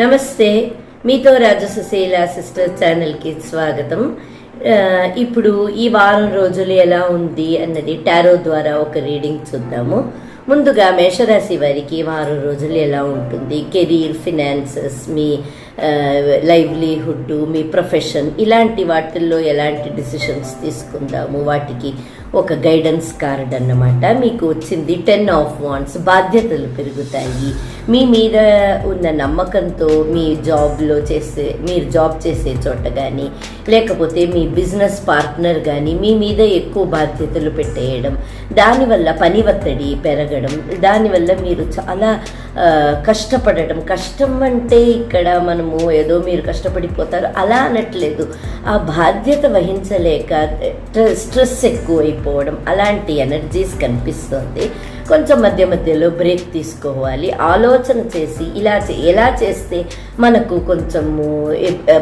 నమస్తే మీతో రాజసుశీల సిస్టర్ ఛానల్కి స్వాగతం. ఇప్పుడు ఈ వారం రోజులు ఎలా ఉంది అన్నది టారో ద్వారా ఒక రీడింగ్ చూద్దాము. ముందుగా మేషరాశి వారికి వారం రోజులు ఎలా ఉంటుంది? కెరీర్ ఫినాన్సెస్ మీ లైవ్లీహుడ్ మీ ప్రొఫెషన్ ఇలాంటి వాటిల్లో ఎలాంటి డిసిషన్స్ తీసుకుందాము? వాటికి ఒక గైడెన్స్ కార్డ్ అన్నమాట. మీకు వచ్చింది టెన్ ఆఫ్ వాన్స్ బాధ్యతలు పెరుగుతాయి. మీ మీద ఉన్న నమ్మకంతో మీ జాబ్లో చేసే మీరు జాబ్ చేసే చోట కానీ లేకపోతే మీ బిజినెస్ పార్ట్నర్ కానీ మీ మీద ఎక్కువ బాధ్యతలు పెట్టేయడం దానివల్ల పని ఒత్తిడి పెరగడం దానివల్ల మీరు చాలా కష్టపడడం. కష్టం అంటే ఇక్కడ మనం మనము ఏదో మీరు కష్టపడిపోతారు అలా అనట్లేదు. ఆ బాధ్యత వహించలేక స్ట్రెస్ ఎక్కువైపోవడం అలాంటి ఎనర్జీస్ కనిపిస్తుంది. కొంచెం మధ్య మధ్యలో బ్రేక్ తీసుకోవాలి. ఆలోచన చేసి ఇలా చే- ఎలా చేస్తే మనకు కొంచెము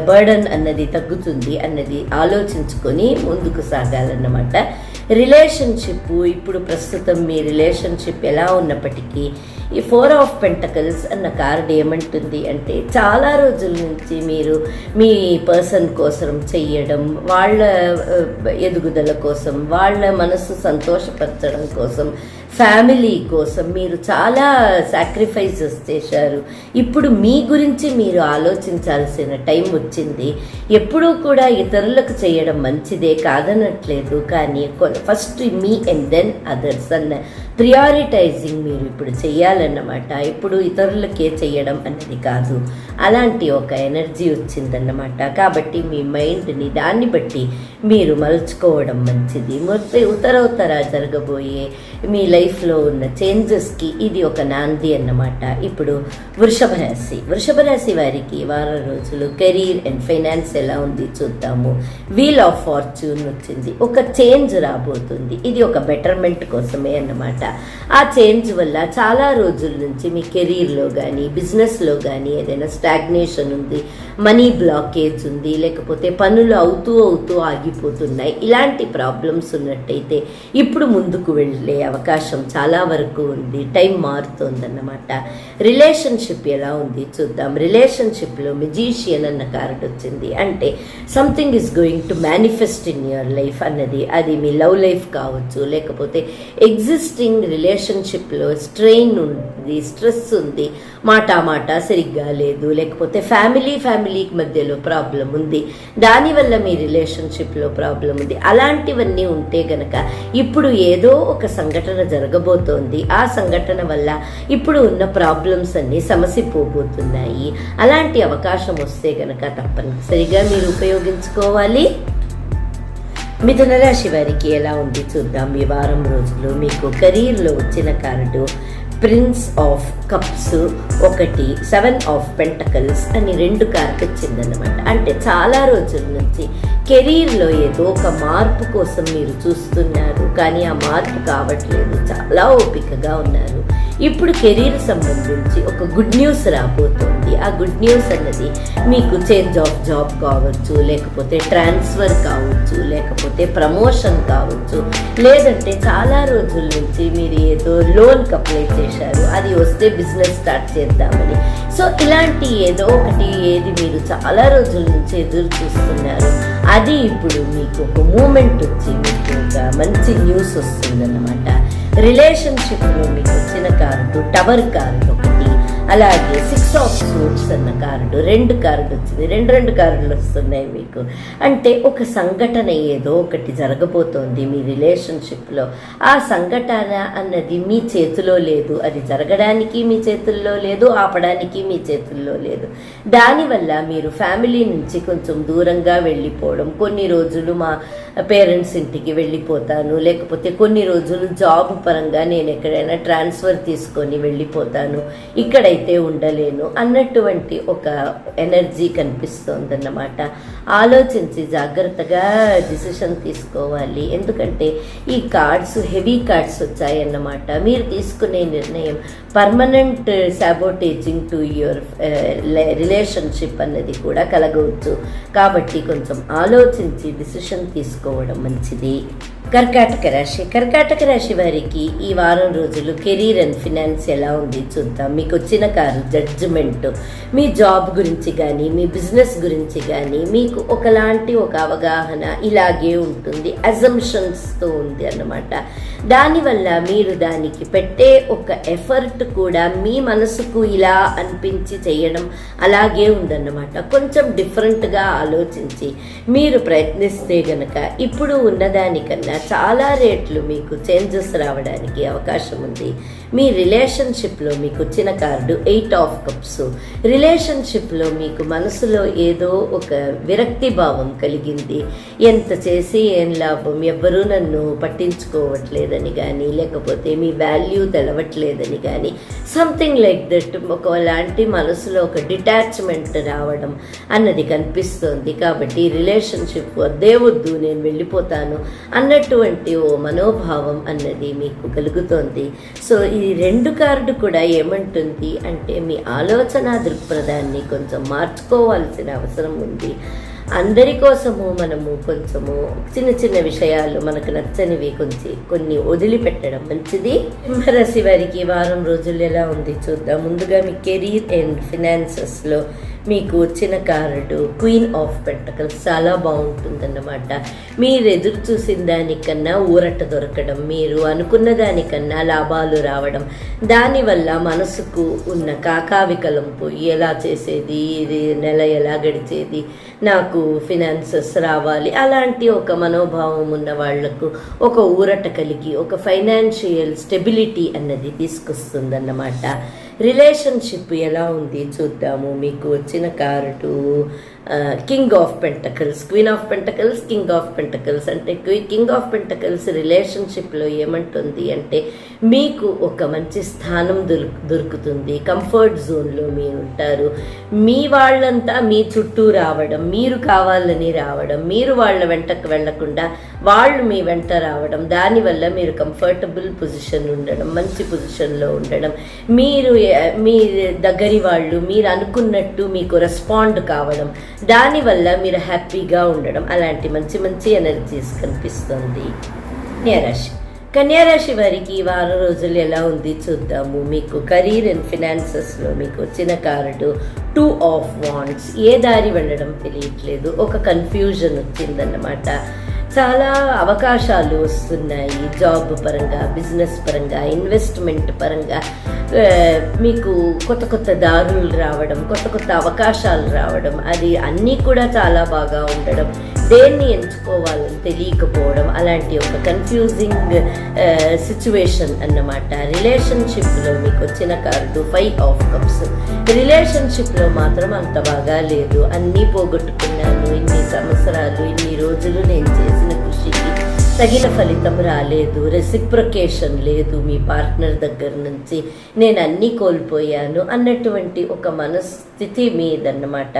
బర్డన్ అన్నది తగ్గుతుంది అన్నది ఆలోచించుకొని ముందుకు సాగాలన్నమాట. రిలేషన్షిప్ ఇప్పుడు ప్రస్తుతం మీ రిలేషన్షిప్ ఎలా ఉన్నప్పటికీ ఈ ఫోర్ ఆఫ్ పెంటకల్స్ అన్న కార్డ్ ఏమంటుంది అంటే చాలా రోజుల నుంచి మీరు మీ పర్సన్ కోసం చెయ్యడం వాళ్ళ ఎదుగుదల కోసం వాళ్ళ మనసు సంతోషపరచడం కోసం ఫ్యామిలీ కోసం మీరు చాలా సాక్రిఫైసెస్ చేశారు. ఇప్పుడు మీ గురించి మీరు ఆలోచించాల్సిన టైం వచ్చింది. ఎప్పుడూ కూడా ఇతరులకు చేయడం మంచిదే కాదనట్లేదు. కానీ ఫస్ట్ మీ అండ్ దెన్ అదర్స్ అన్న ప్రియారిటైజింగ్ మీరు ఇప్పుడు చేయాలన్నమాట. ఇప్పుడు ఇతరులకే చేయడం అనేది కాదు. అలాంటి ఒక ఎనర్జీ వచ్చిందన్నమాట. కాబట్టి మీ మైండ్ని దాన్ని బట్టి మీరు మలుచుకోవడం మంచిది. మొత్తం ఉత్తరోత్తర జరగబోయే మీ లైఫ్లో ఉన్న చేంజెస్కి ఇది ఒక నాంది అన్నమాట. ఇప్పుడు వృషభ రాశి. వృషభ రాశి వారికి వారం రోజులు కెరీర్ అండ్ ఫైనాన్స్ ఎలా ఉంది చూద్దాము. వీల్ ఆఫ్ ఫార్చ్యూన్ వచ్చింది. ఒక చేంజ్ రాబోతుంది. ఇది ఒక బెటర్మెంట్ కోసమే అన్నమాట. ఆ చేంజ్ వల్ల చాలా రోజుల నుంచి మీ కెరీర్లో కానీ బిజినెస్లో కానీ ఏదైనా స్టాగ్నేషన్ ఉంది మనీ బ్లాకేజ్ ఉంది లేకపోతే పనులు అవుతూ అవుతూ ఆగిపోతున్నాయి. ఇలాంటి ప్రాబ్లమ్స్ ఉన్నట్టయితే ఇప్పుడు ముందుకు వెళ్ళే అవకాశం చాలా వరకు ఉంది. టైం మారుతుందన్నమాట. రిలేషన్షిప్ ఎలా ఉంది చూద్దాం. రిలేషన్షిప్లో మెజీషియన్ అన్న కార్డ్ వచ్చింది. అంటే something is going to manifest in your life అన్నది. అది మీ లవ్ లైఫ్ కావచ్చు లేకపోతే ఎగ్జిస్టింగ్ రిలేషన్షిప్లో స్ట్రెయిన్ ఉంది స్ట్రెస్ ఉంది మాట మాట సరిగ్గా లేదు లేకపోతే ఫ్యామిలీ ఫ్యామిలీకి మధ్యలో ప్రాబ్లం ఉంది. దానివల్ల మీ రిలేషన్షిప్లో ప్రాబ్లం ఉంది. అలాంటివన్నీ ఉంటే గనక ఇప్పుడు ఏదో ఒక సంఘటన జరగబోతోంది. ఆ సంఘటన వల్ల ఇప్పుడు ఉన్న ప్రాబ్లమ్స్ అన్నీ సమసిపోబోతున్నాయి. అలాంటి అవకాశం వస్తే గనక తప్పనిసరిగా మీరు ఉపయోగించుకోవాలి. మిథున రాశి వారికి ఎలా ఉంది చూద్దాం. ఈ వారం రోజులు మీకు కెరీర్లో వచ్చిన కార్డు ప్రిన్స్ ఆఫ్ కప్స్ ఒకటి సెవెన్ ఆఫ్ పెంటకల్స్ అని రెండు కార్డు వచ్చిందనమాట అంటే చాలా రోజుల నుంచి కెరీర్లో ఏదో ఒక మార్పు కోసం మీరు చూస్తున్నారు. కానీ ఆ మార్పు కావట్లేదు. చాలా ఓపికగా ఉన్నారు. ఇప్పుడు కెరీర్ సంబంధించి ఒక గుడ్ న్యూస్ రాబోతోంది. ఆ గుడ్ న్యూస్ అన్నది మీకు చేంజ్ ఆఫ్ జాబ్ కావచ్చు లేకపోతే ట్రాన్స్ఫర్ కావచ్చు లేకపోతే ప్రమోషన్ కావచ్చు లేదంటే చాలా రోజుల నుంచి మీరు ఏదో లోన్కి అప్లై చేశారు అది వస్తే బిజినెస్ స్టార్ట్ చేద్దామని. సో ఇలాంటి ఏదో ఒకటి ఏది మీరు చాలా రోజుల నుంచి ఎదురు చూస్తున్నారు. అది ఇప్పుడు మీకు ఒక మూమెంట్ వచ్చి మీకు ఒక మంచి న్యూస్ వస్తుందన్నమాట. రిలేషన్షిప్లో మీకు వచ్చిన కార్డు టవర్ కార్డు ఒకటి. అలాగే సిక్స్ ఆఫ్ సూట్స్ అన్న కార్డు రెండు కార్డు వచ్చింది. రెండు రెండు కార్డులు వస్తున్నాయి మీకు. అంటే ఒక సంఘటన ఏదో ఒకటి జరగబోతోంది మీ రిలేషన్షిప్లో ఆ సంఘటన అన్నది మీ చేతిలో లేదు. అది జరగడానికి మీ చేతుల్లో లేదు ఆపడానికి మీ చేతుల్లో లేదు. దానివల్ల మీరు ఫ్యామిలీ నుంచి కొంచెం దూరంగా వెళ్ళిపోవడం కొన్ని రోజులు మా పేరెంట్స్ ఇంటికి వెళ్ళిపోతాను లేకపోతే కొన్ని రోజులు జాబ్ పరంగా నేను ఎక్కడైనా ట్రాన్స్ఫర్ తీసుకొని వెళ్ళిపోతాను. ఇక్కడ అయితే ఉండలేను అన్నటువంటి ఒక ఎనర్జీ కనిపిస్తోందన్నమాట. ఆలోచించి జాగ్రత్తగా డిసిషన్ తీసుకోవాలి. ఎందుకంటే ఈ కార్డ్స్ హెవీ కార్డ్స్ వచ్చాయన్నమాట. మీరు తీసుకునే నిర్ణయం permanent sabotaging to your relationship అన్నది కూడా కలగవచ్చు కాబట్టి కొంచెం ఆలోచించి డిసిషన్ తీసుకోవడం మంచిది. కర్కాటక రాశి. కర్కాటక రాశి వారికి ఈ వారం రోజులు కెరీర్ అండ్ ఫినాన్స్ ఎలా ఉంది చూద్దాం. మీకు వచ్చిన కారు జడ్జిమెంట్ మీ జాబ్ గురించి కానీ మీ బిజినెస్ గురించి కానీ మీకు ఒకలాంటి ఒక అవగాహన ఇలాగే ఉంటుంది. అజంషన్స్తో ఉంది అన్నమాట. దానివల్ల మీరు దానికి పెట్టే ఒక ఎఫర్ట్ కూడా మీ మనసుకు ఇలా అనిపించి చేయడం అలాగే ఉందన్నమాట. కొంచెం డిఫరెంట్గా ఆలోచించి మీరు ప్రయత్నిస్తే గనక ఇప్పుడు ఉన్నదానికన్నా చాలా రేట్లు మీకు చేంజెస్ రావడానికి అవకాశం ఉంది. మీ రిలేషన్షిప్లో మీకు వచ్చిన కార్డు ఎయిట్ ఆఫ్ కప్స్ రిలేషన్షిప్లో మీకు మనసులో ఏదో ఒక విరక్తి భావం కలిగింది. ఎంత చేసి ఏం లాభం ఎవ్వరూ నన్ను పట్టించుకోవట్లేదని కానీ లేకపోతే మీ వాల్యూ తెలవట్లేదని కానీ సంథింగ్ లైక్ దట్ ఒక లాంటి మనసులో ఒక డిటాచ్మెంట్ రావడం అన్నది కనిపిస్తోంది. కాబట్టి రిలేషన్షిప్ వద్దే వద్దు నేను వెళ్ళిపోతాను అన్నటువంటి ఓ మనోభావం అన్నది మీకు కలుగుతోంది. సో ఈ రెండు కార్డు కూడా ఏమంటుంది అంటే మీ ఆలోచన దృక్పథాన్ని కొంచెం మార్చుకోవాల్సిన అవసరం ఉంది. అందరి కోసము మనము కొంచెము చిన్న చిన్న విషయాలు మనకు నచ్చనివి కొంచెం కొన్ని వదిలిపెట్టడం మంచిది. సింహరాశి వారికి వారం రోజులు ఎలా ఉంది చూద్దాం. ముందుగా మీ కెరీర్ అండ్ ఫినాన్సెస్లో మీకు వచ్చిన కార్డు క్వీన్ ఆఫ్ పెంటకల్స్ చాలా బాగుంటుందన్నమాట. మీరు ఎదురు చూసిన దానికన్నా ఊరట దొరకడం మీరు అనుకున్న దానికన్నా లాభాలు రావడం దానివల్ల మనసుకు ఉన్న కాకావికలం పోయి ఎలా చేసేది ఇది నెల ఎలా గడిచేది నాకు ఫినాన్సెస్ రావాలి అలాంటి ఒక మనోభావం ఉన్న వాళ్ళకు ఒక ఊరట కలిగి ఒక ఫైనాన్షియల్ స్టెబిలిటీ అన్నది తీసుకొస్తుందన్నమాట. రిలేషన్షిప్ ఎలా ఉంది చూద్దాము. మీకు వచ్చిన card king of pentacles queen of pentacles king of pentacles అంటే కింగ్ ఆఫ్ పెంటకల్స్ రిలేషన్షిప్లో ఏమంటుంది అంటే మీకు ఒక మంచి స్థానం దొరుకుతుంది. కంఫర్ట్ జోన్లో మీరు ఉంటారు. మీ వాళ్ళంతా మీ చుట్టూ రావడం మీరు కావాలని రావడం మీరు వాళ్ళ వెంటకు వెళ్ళకుండా వాళ్ళు మీ వెంట రావడం దానివల్ల మీరు కంఫర్టబుల్ పొజిషన్ ఉండడం మంచి పొజిషన్లో ఉండడం. మీరు మీ దగ్గరి వాళ్ళు మీరు అనుకున్నట్టు మీకు రెస్పాండ్ కావడం. దానివల్ల మీరు హ్యాపీగా ఉండడం అలాంటి మంచి మంచి ఎనర్జీస్ కనిపిస్తుంది. కన్యారాశి. కన్యారాశి వారికి వారం రోజులు ఎలా ఉంది చూద్దాము. మీకు కెరీర్ అండ్ ఫినాన్సెస్లో మీకు వచ్చిన కార్డు టూ ఆఫ్ వాండ్స్ ఏ దారి వెళ్ళడం తెలియట్లేదు. ఒక కన్ఫ్యూజన్ వచ్చిందన్నమాట. చాలా అవకాశాలు వస్తున్నాయి. జాబ్ పరంగా బిజినెస్ పరంగా ఇన్వెస్ట్మెంట్ పరంగా. మీకు కొత్త కొత్త దారులు రావడం కొత్త కొత్త అవకాశాలు రావడం అది అన్నీ కూడా చాలా బాగా ఉండడం. దేన్ని ఎంచుకోవాలని తెలియకపోవడం అలాంటి ఒక కన్ఫ్యూజింగ్ సిచ్యువేషన్ uh, అన్నమాట. రిలేషన్షిప్లో మీకు వచ్చిన కార్డు ఫైవ్ ఆఫ్ కప్స్ రిలేషన్షిప్లో మాత్రం అంత బాగా లేదు. అన్నీ పోగొట్టుకున్నాను. ఇన్ని సంవత్సరాలు ఇన్ని రోజులు నేను చేసిన కృషికి తగిన ఫలితం రాలేదు రెసిప్రొకేషన్ లేదు మీ పార్ట్నర్ దగ్గర నుంచి. నేను అన్నీ కోల్పోయాను అన్నటువంటి ఒక మనస్థితి మీదన్నమాట.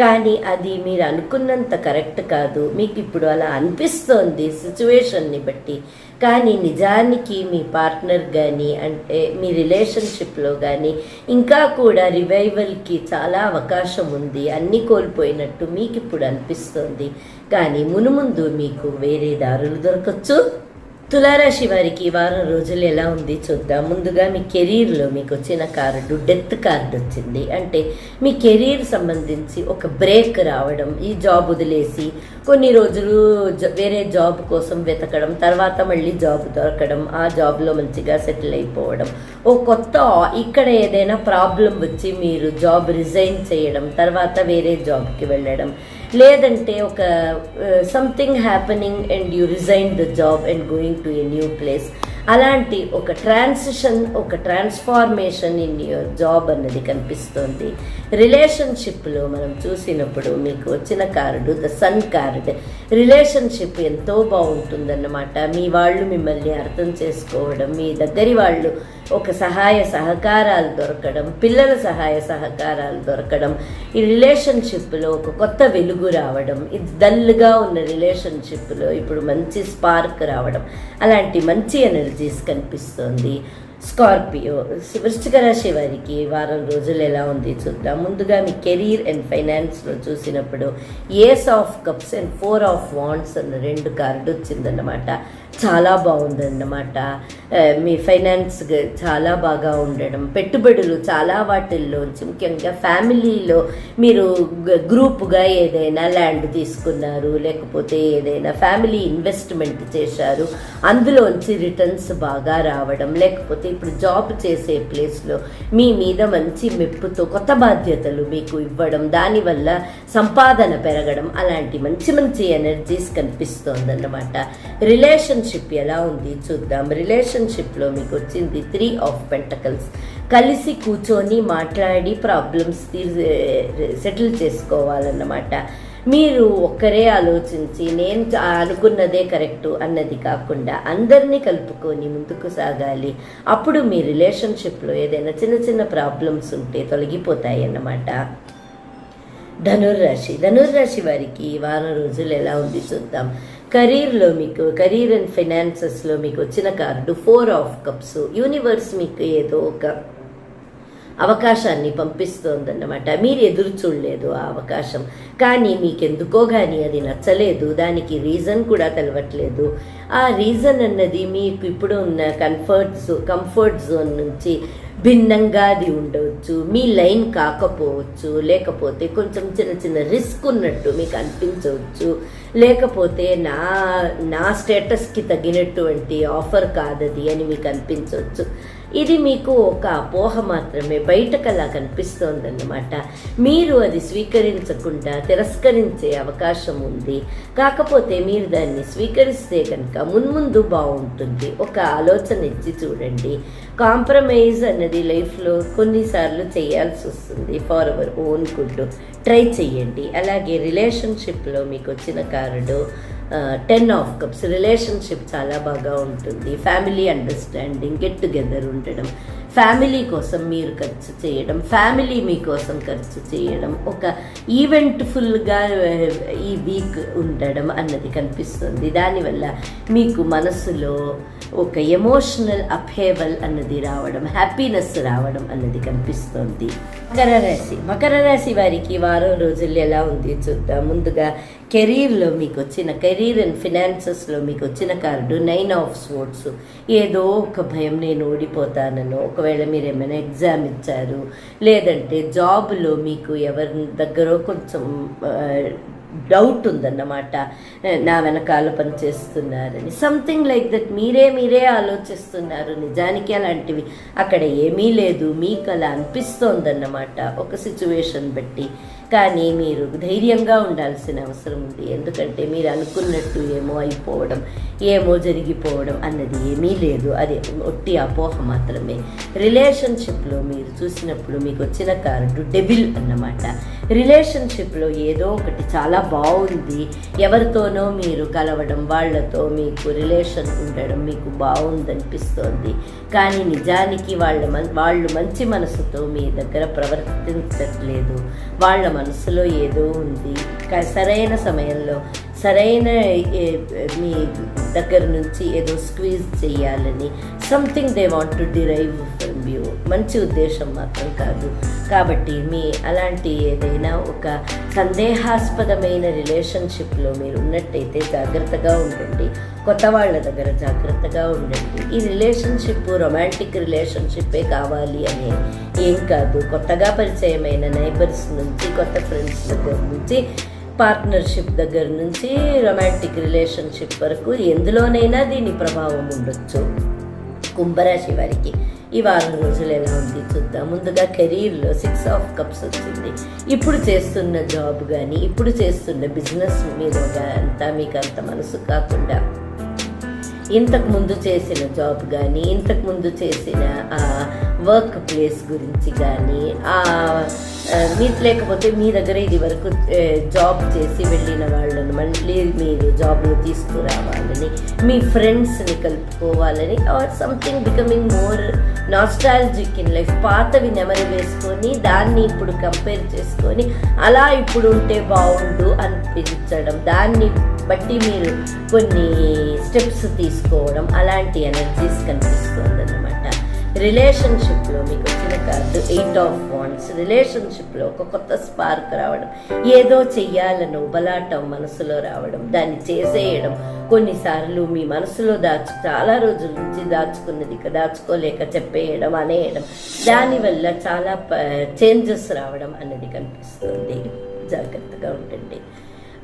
కానీ అది మీరు అనుకున్నంత కరెక్ట్ కాదు. మీకు ఇప్పుడు అలా అనిపిస్తోంది సిచ్యువేషన్ని బట్టి. కానీ నిజానికి మీ పార్ట్నర్ కానీ అంటే మీ రిలేషన్షిప్లో కానీ ఇంకా కూడా రివైవల్కి చాలా అవకాశం ఉంది. అన్నీ కోల్పోయినట్టు మీకు ఇప్పుడు అనిపిస్తుంది. కానీ మునుముందు మీకు వేరే దారులు దొరకచ్చు. తులారాశి వారికి వారం రోజులు ఎలా ఉంది చూద్దాం. ముందుగా మీ కెరీర్లో మీకు వచ్చిన కార్డు డెత్ కార్డు వచ్చింది. అంటే మీ కెరీర్ సంబంధించి ఒక బ్రేక్ రావడం ఈ జాబ్ వదిలేసి కొన్ని రోజులు వేరే జాబ్ కోసం వెతకడం తర్వాత మళ్ళీ జాబ్ దొరకడం ఆ జాబ్లో మంచిగా సెటిల్ అయిపోవడం ఓ కొత్త ఇక్కడ ఏదైనా ప్రాబ్లం వచ్చి మీరు జాబ్ రిజైన్ చేయడం తర్వాత వేరే జాబ్కి వెళ్ళడం లేదంటే ఒక something happening and you resign the job and going to a new place అలాంటి ఒక ట్రాన్సిషన్ ఒక ట్రాన్స్ఫార్మేషన్ ఇన్ యువర్ జాబ్ అన్నది కనిపిస్తోంది. రిలేషన్షిప్లో మనం చూసినప్పుడు మీకు వచ్చిన card the sun card relationship ఎంతో బాగుంటుందన్నమాట. మీ వాళ్ళు మిమ్మల్ని అర్థం చేసుకోవడం మీ దగ్గరి వాళ్ళు ఒక సహాయ సహకారాలు దొరకడం పిల్లల సహాయ సహకారాలు దొరకడం ఈ రిలేషన్షిప్లో ఒక కొత్త వెలుగు రావడం ఇది డల్గా ఉన్న రిలేషన్షిప్లో ఇప్పుడు మంచి స్పార్క్ రావడం అలాంటి మంచి ఎనర్జీ ఎనర్జీస్ కనిపిస్తోంది. స్కార్పియో వృశ్చిక రాశి వారికి వారం రోజులు ఎలా ఉంది చూద్దాం. ముందుగా మీ కెరీర్ అండ్ ఫైనాన్స్లో చూసినప్పుడు ace of cups and four of wands అన్న రెండు కార్డు వచ్చిందన్నమాట. చాలా బాగుందన్నమాట. మీ ఫైనాన్స్ చాలా బాగా ఉండడం. పెట్టుబడులు చాలా వాటిల్లోంచి ముఖ్యంగా ఫ్యామిలీలో మీరు గ్రూప్గా గ్రూపుగా ఏదైనా ల్యాండ్ తీసుకున్నారు లేకపోతే ఏదైనా ఫ్యామిలీ ఇన్వెస్ట్మెంట్ చేశారు అందులోంచి రిటర్న్స్ బాగా రావడం లేకపోతే ఇప్పుడు జాబ్ చేసే ప్లేస్లో మీ మీద మంచి మెప్పుతో కొత్త బాధ్యతలు మీకు ఇవ్వడం దానివల్ల సంపాదన పెరగడం అలాంటి మంచి మంచి ఎనర్జీస్ కనిపిస్తోందన్నమాట. రిలేషన్షిప్ ఎలా ఉంది చూద్దాం. రిలేషన్షిప్లో మీకు వచ్చింది త్రీ ఆఫ్ పెంటకల్స్ కలిసి కూర్చొని మాట్లాడి ప్రాబ్లమ్స్ సెటిల్ చేసుకోవాలన్నమాట. మీరు ఒక్కరే ఆలోచించి నేను అనుకున్నదే కరెక్టు అన్నది కాకుండా అందరినీ కలుపుకొని ముందుకు సాగాలి. అప్పుడు మీ రిలేషన్షిప్లో ఏదైనా చిన్న చిన్న ప్రాబ్లమ్స్ ఉంటే తొలగిపోతాయి అన్నమాట. ధనుర్రాశి. ధనుర్రాశి వారికి వారం రోజులు ఎలా ఉంది చూద్దాం. కెరీర్లో మీకు కెరీర్ అండ్ ఫైనాన్సెస్లో మీకు వచ్చిన card four of cups universe మీకు ఏదో ఒక అవకాశాన్ని పంపిస్తోందన్నమాట. మీరు ఎదురు చూడలేదు ఆ అవకాశం. కానీ మీకెందుకో కానీ అది నచ్చలేదు. దానికి రీజన్ కూడా తెలవట్లేదు. ఆ రీజన్ అన్నది మీకు ఇప్పుడు ఉన్న కంఫర్ట్ జో కంఫర్ట్ జోన్ నుంచి భిన్నంగా అది ఉండవచ్చు. మీ లైన్ కాకపోవచ్చు లేకపోతే కొంచెం చిన్న చిన్న రిస్క్ ఉన్నట్టు మీకు అనిపించవచ్చు. లేకపోతే నా నా స్టేటస్కి తగినటువంటి ఆఫర్ కాదది అని మీకు అనిపించవచ్చు. ఇది మీకు ఒక అపోహ మాత్రమే బయటకు అలా కనిపిస్తోందన్నమాట. మీరు అది స్వీకరించకుండా తిరస్కరించే అవకాశం ఉంది. కాకపోతే మీరు దాన్ని స్వీకరిస్తే కనుక మున్ముందు బాగుంటుంది. ఒక ఆలోచన ఇచ్చి చూడండి. కాంప్రమైజ్ అన్నది లైఫ్లో కొన్నిసార్లు చేయాల్సి వస్తుంది. For our own good try చేయండి అలాగే రిలేషన్షిప్లో మీకు వచ్చిన card ten of cups relationship చాలా బాగా ఉంటుంది. ఫ్యామిలీ అండర్స్టాండింగ్ గెట్ టుగెదర్ ఉండడం. ఫ్యామిలీ కోసం మీరు ఖర్చు చేయడం. ఫ్యామిలీ మీకోసం ఖర్చు చేయడం. ఒక ఈవెంట్ఫుల్గా ఈ వీక్ ఉండడం అన్నది కనిపిస్తుంది. దానివల్ల మీకు మనసులో ఒక ఎమోషనల్ అప్హేవల్ అన్నది రావడం హ్యాపీనెస్ రావడం అన్నది కనిపిస్తుంది. మకర రాశి. మకర రాశి వారికి వారం రోజులు ఎలా ఉంది చూద్దాం. ముందుగా కెరీర్లో మీకు వచ్చిన కెరీర్ అండ్ ఫినాన్సెస్లో మీకు వచ్చిన కార్డు నైన్ ఆఫ్ స్పోర్ట్స్ ఏదో ఒక భయం నేను ఓడిపోతానను ఒకవేళ మీరు ఏమైనా ఎగ్జామ్ ఇచ్చారు లేదంటే జాబ్లో మీకు ఎవరి దగ్గర కొంచెం డౌట్ ఉందన్నమాట నా వెనకాల పని చేస్తున్నారని. సంథింగ్ లైక్ దట్ మీరే మీరే ఆలోచిస్తున్నారు. నిజానికి అలాంటివి అక్కడ ఏమీ లేదు. మీకు అలా అనిపిస్తోందన్నమాట. ఒక సిచ్యువేషన్ బట్టి. కానీ మీరు ధైర్యంగా ఉండాల్సిన అవసరం ఉంది. ఎందుకంటే మీరు అనుకున్నట్టు ఏమో అయిపోవడం ఏమో జరిగిపోవడం అన్నది ఏమీ లేదు. అది ఒట్టి అపోహ మాత్రమే. రిలేషన్షిప్లో మీరు చూసినప్పుడు మీకు వచ్చిన కార్డు డెబిల్ అన్నమాట. రిలేషన్షిప్లో ఏదో ఒకటి చాలా బాగుంది. ఎవరితోనో మీరు కలవడం వాళ్ళతో మీకు రిలేషన్ ఉండడం మీకు బాగుందనిపిస్తోంది. కానీ నిజానికి వాళ్ళ మన్ వాళ్ళు మంచి మనసుతో మీ దగ్గర ప్రవర్తించట్లేదు. వాళ్ళ మనసులో ఏదో ఉంది. క- సరైన సమయంలో సరైన మీ దగ్గర నుంచి ఏదో స్క్వీజ్ చేయాలని something they want to derive from you మంచి ఉద్దేశం మాత్రం కాదు. కాబట్టి మీ అలాంటి ఏదైనా ఒక సందేహాస్పదమైన రిలేషన్షిప్లో మీరు ఉన్నట్టయితే జాగ్రత్తగా ఉండండి. కొత్త వాళ్ళ దగ్గర జాగ్రత్తగా ఉండండి. ఈ రిలేషన్షిప్ రొమాంటిక్ రిలేషన్షిప్పే కావాలి అని ఏం కాదు. కొత్తగా పరిచయమైన నైబర్స్ నుంచి కొత్త ఫ్రెండ్స్ దగ్గర నుంచి పార్ట్నర్షిప్ దగ్గర నుంచి రొమాంటిక్ రిలేషన్షిప్ వరకు ఎందులోనైనా దీని ప్రభావం ఉండొచ్చు. కుంభరాశి వారికి ఈ వారం రోజులు ఎలా ఉంది చూద్దాం. ముందుగా కెరీర్లో సిక్స్ ఆఫ్ కప్స్ వచ్చింది. ఇప్పుడు చేస్తున్న జాబ్ కానీ ఇప్పుడు చేస్తున్న బిజినెస్ మీద అంతా మీకు అంత మనసు కాకుండా ఇంతకుముందు చేసిన జాబ్ కానీ ఇంతకుముందు చేసిన ఆ వర్క్ ప్లేస్ గురించి కానీ ఆ మీరు లేకపోతే మీ దగ్గర ఇది వరకు జాబ్ చేసి వెళ్ళిన వాళ్ళని మళ్ళీ మీరు జాబ్లో తీసుకురావాలని మీ ఫ్రెండ్స్ని కలుపుకోవాలని or something becoming more nostalgic in life పాతవి నెమరి వేసుకొని దాన్ని ఇప్పుడు కంపేర్ చేసుకొని అలా ఇప్పుడు ఉంటే బాగుండు అనిపించడం దాన్ని బట్టి మీరు కొన్ని స్టెప్స్ తీసుకోవడం అలాంటి ఎనర్జీస్ కనిపిస్తుంది అనమాట రిలేషన్షిప్లో మీకు వచ్చిన కార్డు ఎయిట్ ఆఫ్ వాండ్స్ రిలేషన్షిప్లో ఒక కొత్త స్పార్క్ రావడం ఏదో చెయ్యాలని ఉబలాటం మనసులో రావడం దాన్ని చేసేయడం కొన్నిసార్లు మీ మనసులో దాచు చాలా రోజుల నుంచి దాచుకున్నది దాచుకోలేక చెప్పేయడం అనేయడం దానివల్ల చాలా చేంజెస్ రావడం అన్నది కనిపిస్తుంది. జాగ్రత్తగా ఉండండి.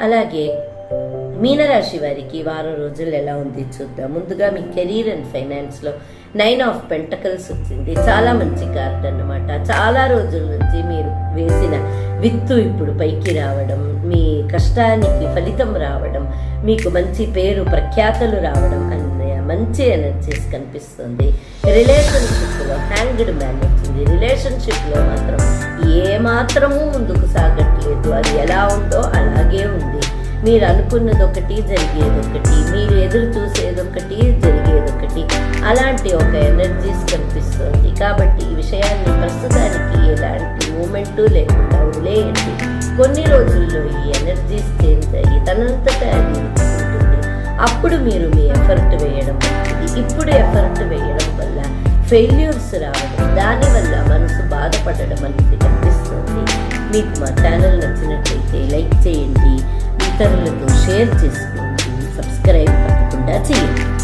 అలాగే మీనరాశి వారికి వారం రోజులు ఎలా ఉంది చూద్దాం. ముందుగా మీ కెరీర్ అండ్ ఫైనాన్స్లో నైన్ ఆఫ్ పెంటకల్స్ వచ్చింది. చాలా మంచి కార్డ్ అన్నమాట. చాలా రోజుల నుంచి మీరు వేసిన విత్తు ఇప్పుడు పైకి రావడం మీ కష్టానికి ఫలితం రావడం మీకు మంచి పేరు ప్రఖ్యాతలు రావడం అనే మంచి ఎనర్జీస్ కనిపిస్తుంది. రిలేషన్షిప్లో హ్యాంగ్డ్ మ్యాన్ వచ్చింది. రిలేషన్షిప్లో మాత్రం ఏ మాత్రము ముందుకు సాగట్లేదు. అది ఎలా ఉందో అలాగే ఉంది. మీరు అనుకున్నది ఒకటి జరిగేది ఒకటి మీరు ఎదురు చూసేది ఒకటి జరిగేది ఒకటి అలాంటి ఒక ఎనర్జీస్ కనిపిస్తుంది. కాబట్టి ఈ విషయాన్ని ప్రస్తుతానికి ఎలాంటి మూమెంటు లేకుండా వదిలేయండి. కొన్ని రోజుల్లో ఈ ఎనర్జీస్ చేంజ్ అయ్యి తనంతటా అది ఉంటుంది. అప్పుడు మీరు మీ ఎఫర్ట్ వేయడం ఇప్పుడు ఎఫర్ట్ వేయడం వల్ల ఫెయిల్యూర్స్ రావడం దానివల్ల మనసు బాధపడడం అనేది కనిపిస్తుంది. మీకు మా ఛానల్ నచ్చినట్లయితే లైక్ చేయండి. ఇతరులతో షేర్ చేసుకోండి సబ్స్క్రైబ్ తప్పకుండా చేయండి.